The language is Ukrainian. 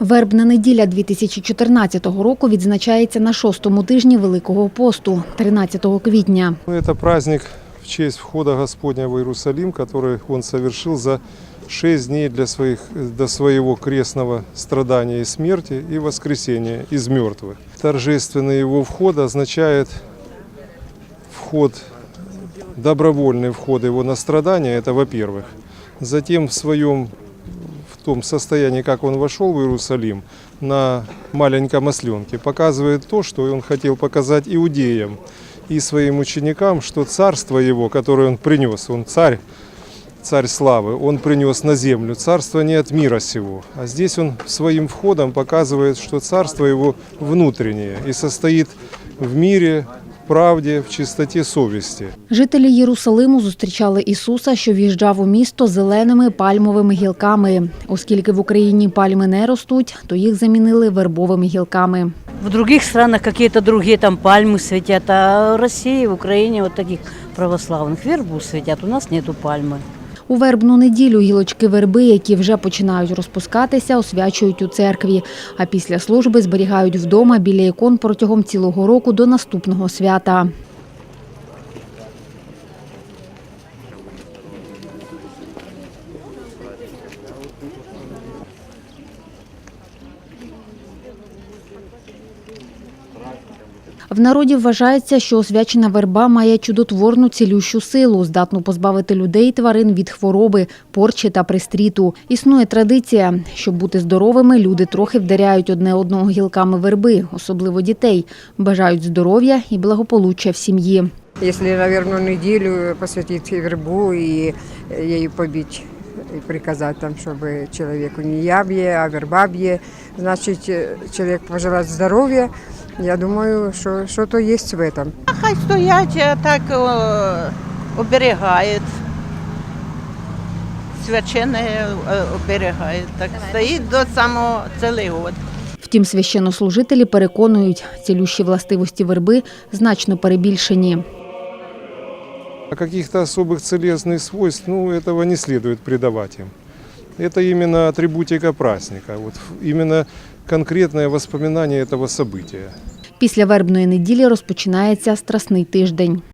Вербна неділя 2014 року відзначається на шостому тижні Великого посту, 13 квітня. Ну, Это праздник в честь входа Господня в Иерусалим, который он совершил за шесть дней для своих, до своего крестного страдания и смерти и воскресения из мертвых. Торжественный его вход означает вход, добровольный вход его на страдания, это во-первых. Затем в своем в том состоянии, как он вошел в Иерусалим, на маленьком осленке, показывает то, что он хотел показать иудеям и своим ученикам, что царство его, которое он принес, он царь, царь славы, он принес на землю, царство не от мира сего. А здесь он своим входом показывает, что царство его внутреннее и состоит в мире, в правде, в чистоте совести. Жителі Єрусалиму зустрічали Ісуса, що в'їжджав у місто зеленими пальмовими гілками. Оскільки в Україні пальми не ростуть, то їх замінили вербовими гілками. В других странах какие-то другие там пальмы светят, а в России, в Украине вот таких православных вербу светят. У нас нету пальмы. У вербну неділю гілочки верби, які вже починають розпускатися, освячують у церкві. А після служби зберігають вдома біля ікон протягом цілого року до наступного свята. В народі вважається, що освячена верба має чудотворну цілющу силу, здатну позбавити людей і тварин від хвороби, порчі та пристріту. Існує традиція, щоб бути здоровими, люди трохи вдаряють одне одного гілками верби, особливо дітей, бажають здоров'я і благополуччя в сім'ї. Если на вербную неделю посвятить вербу и ею побить и приказать там, чтобы человеку не я а верба б'є, значит, э, человек пожелать здоровья, я думаю, что что-то есть в этом. Хай стоять, а так о, оберігають. Священне е, оберігають. Так стоїть до самого цілий год. Втім, священнослужителі переконують, цілющі властивості верби значно перебільшені. А каких-то особых целестных свойств, ну, этого не следует придавать им. Это именно атрибутика праздника, вот ф- именно конкретное воспоминание этого события. Після вербної неділі розпочинається страсний тиждень.